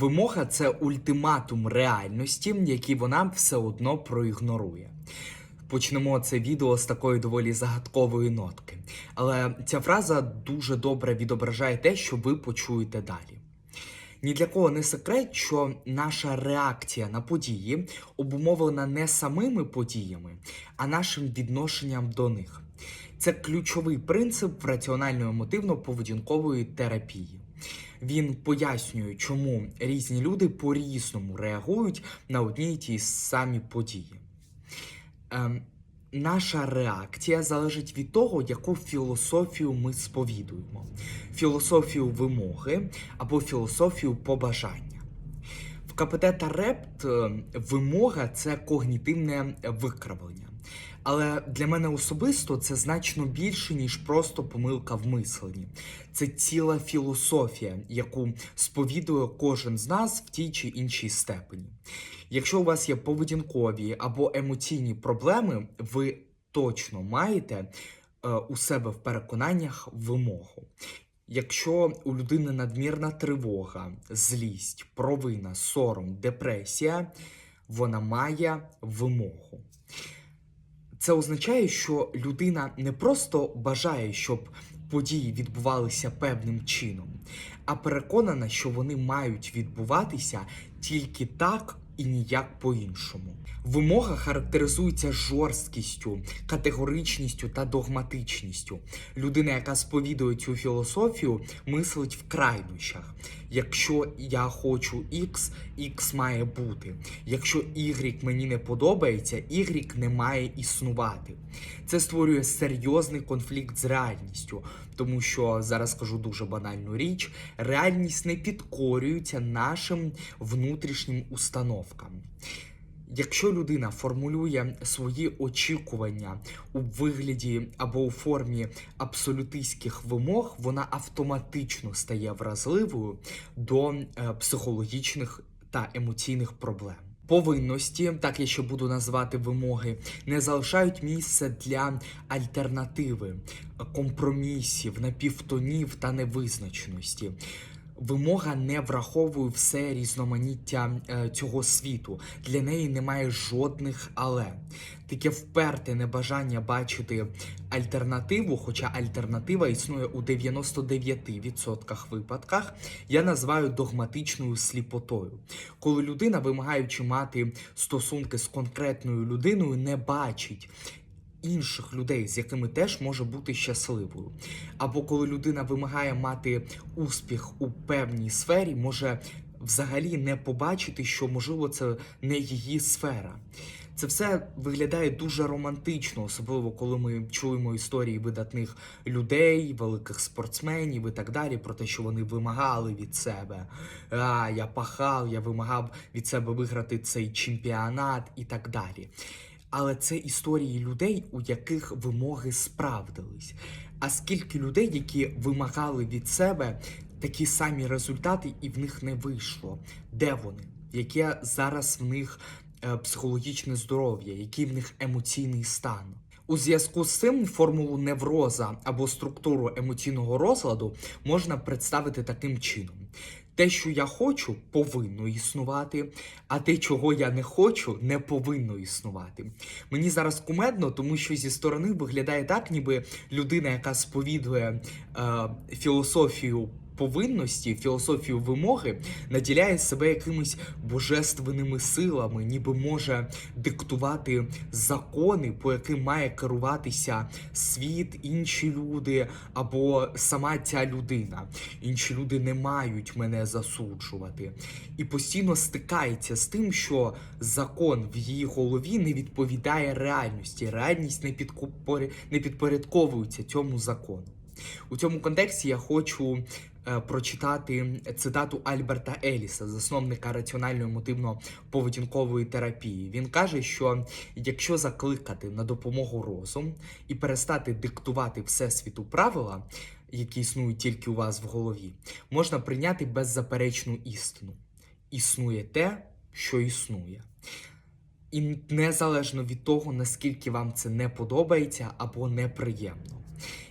Вимога це ультиматум реальності, який вона все одно проігнорує. Почнемо це відео з такої доволі загадкової нотки. Але ця фраза дуже добре відображає те, що ви почуєте далі. Ні для кого не секрет, що наша реакція на події обумовлена не самими подіями, а нашим відношенням до них. Це ключовий принцип раціонально-емотивно-поведінкової терапії. Він пояснює, чому різні люди по-різному реагують на одні й ті самі події. Ем, наша реакція залежить від того, яку філософію ми сповідуємо: філософію вимоги або філософію побажання. В КПТ РЕПТ е, вимога це когнітивне викривлення. Але для мене особисто це значно більше, ніж просто помилка в мисленні. Це ціла філософія, яку сповідує кожен з нас в тій чи іншій степені. Якщо у вас є поведінкові або емоційні проблеми, ви точно маєте е, у себе в переконаннях вимогу. Якщо у людини надмірна тривога, злість, провина, сором, депресія, вона має вимогу. Це означає, що людина не просто бажає, щоб події відбувалися певним чином, а переконана, що вони мають відбуватися тільки так і ніяк по-іншому. Вимога характеризується жорсткістю, категоричністю та догматичністю. Людина, яка сповідує цю філософію, мислить в крайнощах. Якщо я хочу X, X має бути. Якщо Y мені не подобається, Y не має існувати. Це створює серйозний конфлікт з реальністю, тому що зараз скажу дуже банальну річ: реальність не підкорюється нашим внутрішнім установкам. Якщо людина формулює свої очікування у вигляді або у формі абсолютистських вимог, вона автоматично стає вразливою до е, психологічних та емоційних проблем. Повинності, так я ще буду називати вимоги, не залишають місце для альтернативи, компромісів, напівтонів та невизначеності. Вимога не враховує все різноманіття е, цього світу. Для неї немає жодних але. Таке вперте небажання бачити альтернативу, хоча альтернатива існує у 99% випадках, я називаю догматичною сліпотою. Коли людина, вимагаючи мати стосунки з конкретною людиною, не бачить інших людей, з якими теж може бути щасливою. Або коли людина вимагає мати успіх у певній сфері, може взагалі не побачити, що можливо це не її сфера. Це все виглядає дуже романтично, особливо коли ми чуємо історії видатних людей, великих спортсменів і так далі, про те, що вони вимагали від себе. А, я пахав, я вимагав від себе виграти цей чемпіонат і так далі. Але це історії людей, у яких вимоги справдились. А скільки людей, які вимагали від себе такі самі результати, і в них не вийшло? Де вони? Яке зараз в них е, психологічне здоров'я, який в них емоційний стан? У зв'язку з цим формулу невроза або структуру емоційного розладу можна представити таким чином. Те, що я хочу, повинно існувати, а те, чого я не хочу, не повинно існувати. Мені зараз кумедно, тому що зі сторони виглядає так, ніби людина, яка сповідує е, філософію повинності, філософію вимоги, наділяє себе якимись божественними силами, ніби може диктувати закони, по яким має керуватися світ, інші люди або сама ця людина. Інші люди не мають мене засуджувати. І постійно стикається з тим, що закон в її голові не відповідає реальності. Реальність не, підкупорі... не підпорядковується цьому закону. У цьому контексті я хочу прочитати цитату Альберта Еліса, засновника раціонально-емотивно-поведінкової терапії. Він каже, що якщо закликати на допомогу розум і перестати диктувати всесвіту правила, які існують тільки у вас в голові, можна прийняти беззаперечну істину. Існує те, що існує. І незалежно від того, наскільки вам це не подобається або неприємно.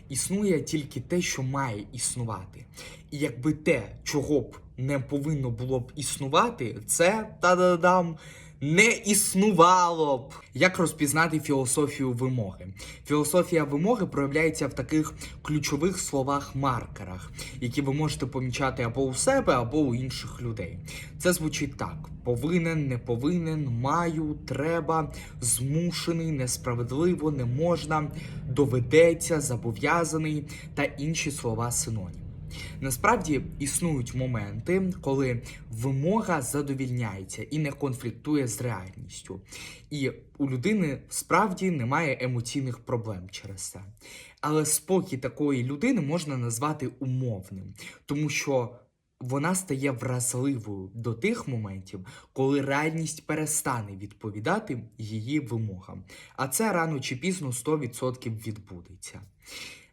існує тільки те, що має існувати. Якби те, чого б не повинно було б існувати, це та-да-дам. Не існувало б. Як розпізнати філософію вимоги? Філософія вимоги проявляється в таких ключових словах-маркерах, які ви можете помічати або у себе, або у інших людей. Це звучить так: повинен, не повинен, маю, треба, змушений, несправедливо, не можна, доведеться, зобов'язаний та інші слова синонім. Насправді існують моменти, коли вимога задовільняється і не конфліктує з реальністю. І у людини справді немає емоційних проблем через це. Але спокій такої людини можна назвати умовним, тому що вона стає вразливою до тих моментів, коли реальність перестане відповідати її вимогам. А це рано чи пізно 100% відбудеться.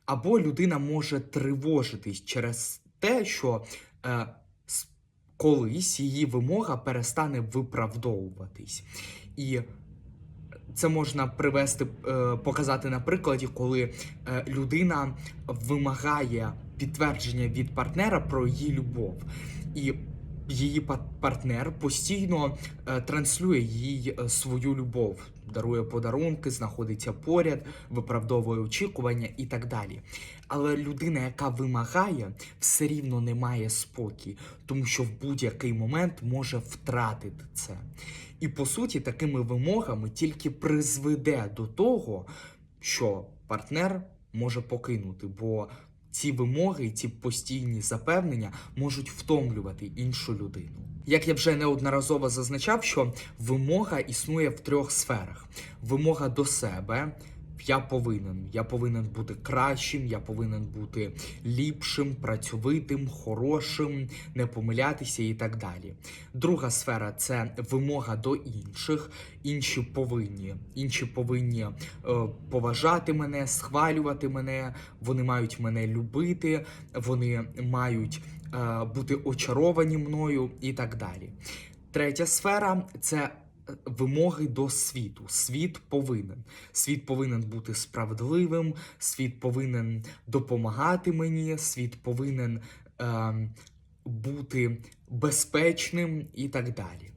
Або людина може тривожитись через те, що е, колись її вимога перестане виправдовуватись. І це можна привести, е, показати на прикладі, коли е, людина вимагає підтвердження від партнера про її любов. І її па- партнер постійно е, транслює їй е, свою любов, дарує подарунки, знаходиться поряд, виправдовує очікування і так далі. Але людина, яка вимагає, все рівно не має спокій, тому що в будь-який момент може втратити це. І по суті, такими вимогами тільки призведе до того, що партнер може покинути, бо ці вимоги, ці постійні запевнення можуть втомлювати іншу людину. Як я вже неодноразово зазначав, що вимога існує в трьох сферах: вимога до себе. Я повинен, я повинен бути кращим, я повинен бути ліпшим, працьовитим, хорошим, не помилятися і так далі. Друга сфера це вимога до інших. Інші повинні, інші повинні е, поважати мене, схвалювати мене. Вони мають мене любити, вони мають е, бути очаровані мною і так далі. Третя сфера це вимоги до світу. Світ повинен. Світ повинен бути справедливим, світ повинен допомагати мені, світ повинен е, бути безпечним і так далі.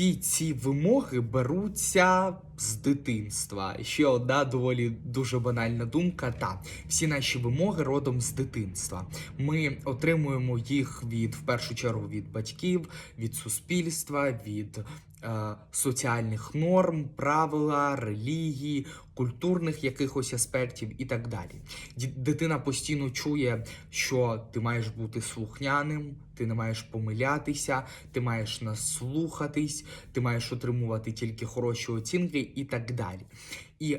Всі ці вимоги беруться з дитинства. Ще одна доволі дуже банальна думка. Та всі наші вимоги родом з дитинства. Ми отримуємо їх від в першу чергу від батьків, від суспільства, від соціальних норм, правила, релігії, культурних якихось аспектів і так далі. Дитина постійно чує, що ти маєш бути слухняним, ти не маєш помилятися, ти маєш нас слухатись, ти маєш отримувати тільки хороші оцінки і так далі. І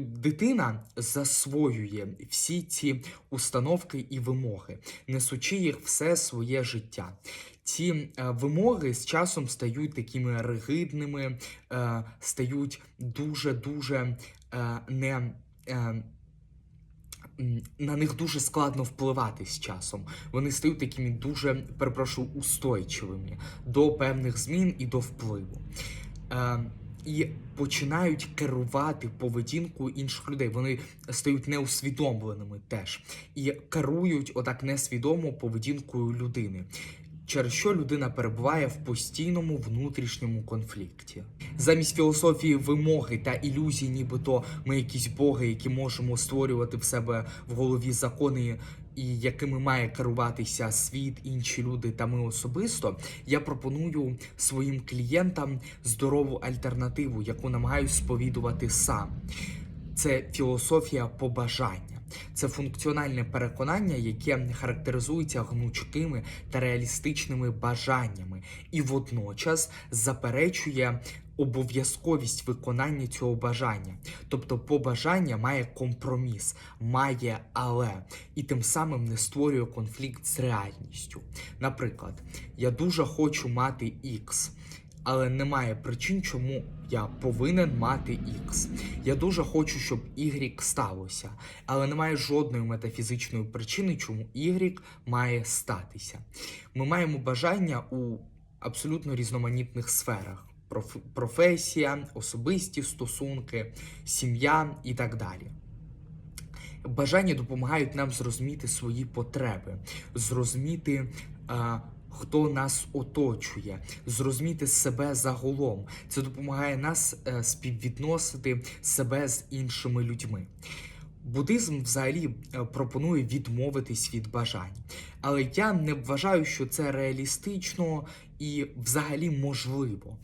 дитина засвоює всі ці установки і вимоги, несучи їх все своє життя. Ці е, вимоги з часом стають такими ригидними, е, стають дуже дуже е, не. На них дуже складно впливати з часом. Вони стають такими дуже, перепрошую, устойчивими до певних змін і до впливу. Е, і починають керувати поведінкою інших людей. Вони стають неусвідомленими теж і керують отак несвідомо поведінкою людини. Через що людина перебуває в постійному внутрішньому конфлікті. Замість філософії вимоги та ілюзій, нібито ми якісь боги, які можемо створювати в себе в голові закони, і якими має керуватися світ, інші люди та ми особисто, я пропоную своїм клієнтам здорову альтернативу, яку намагаюсь сповідувати сам. Це філософія побажання. Це функціональне переконання, яке характеризується гнучкими та реалістичними бажаннями, і водночас заперечує обов'язковість виконання цього бажання. Тобто, побажання має компроміс, має але, і тим самим не створює конфлікт з реальністю. Наприклад, я дуже хочу мати X, але немає причин, чому я повинен мати X. Я дуже хочу, щоб Y сталося, але немає жодної метафізичної причини, чому Y має статися. Ми маємо бажання у абсолютно різноманітних сферах: Проф- професія, особисті стосунки, сім'я і так далі. Бажання допомагають нам зрозуміти свої потреби, зрозуміти. е, Хто нас оточує, зрозуміти себе загалом. Це допомагає нас е, співвідносити себе з іншими людьми. Буддизм взагалі е, пропонує відмовитись від бажань, але я не вважаю, що це реалістично і взагалі можливо.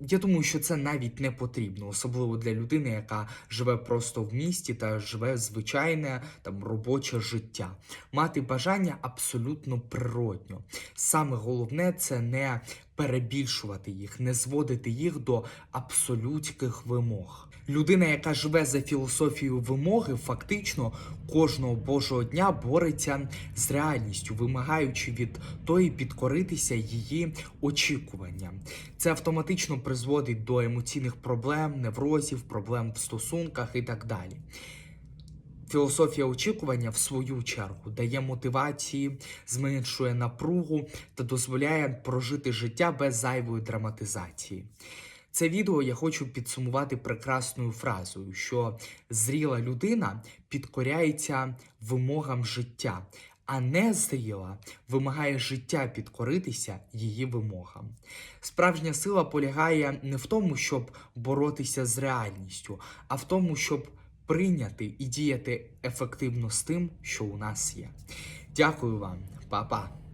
Я думаю, що це навіть не потрібно, особливо для людини, яка живе просто в місті та живе звичайне там робоче життя. Мати бажання абсолютно природньо. Саме головне це не перебільшувати їх, не зводити їх до абсолютських вимог. Людина, яка живе за філософією вимоги, фактично кожного божого дня бореться з реальністю, вимагаючи від тої підкоритися її очікуванням. Це автоматично призводить до емоційних проблем, неврозів, проблем в стосунках і так далі. Філософія очікування, в свою чергу, дає мотивації, зменшує напругу та дозволяє прожити життя без зайвої драматизації. Це відео я хочу підсумувати прекрасною фразою, що зріла людина підкоряється вимогам життя, а не зріла вимагає життя підкоритися її вимогам. Справжня сила полягає не в тому, щоб боротися з реальністю, а в тому, щоб прийняти і діяти ефективно з тим, що у нас є. Дякую вам, Па-па!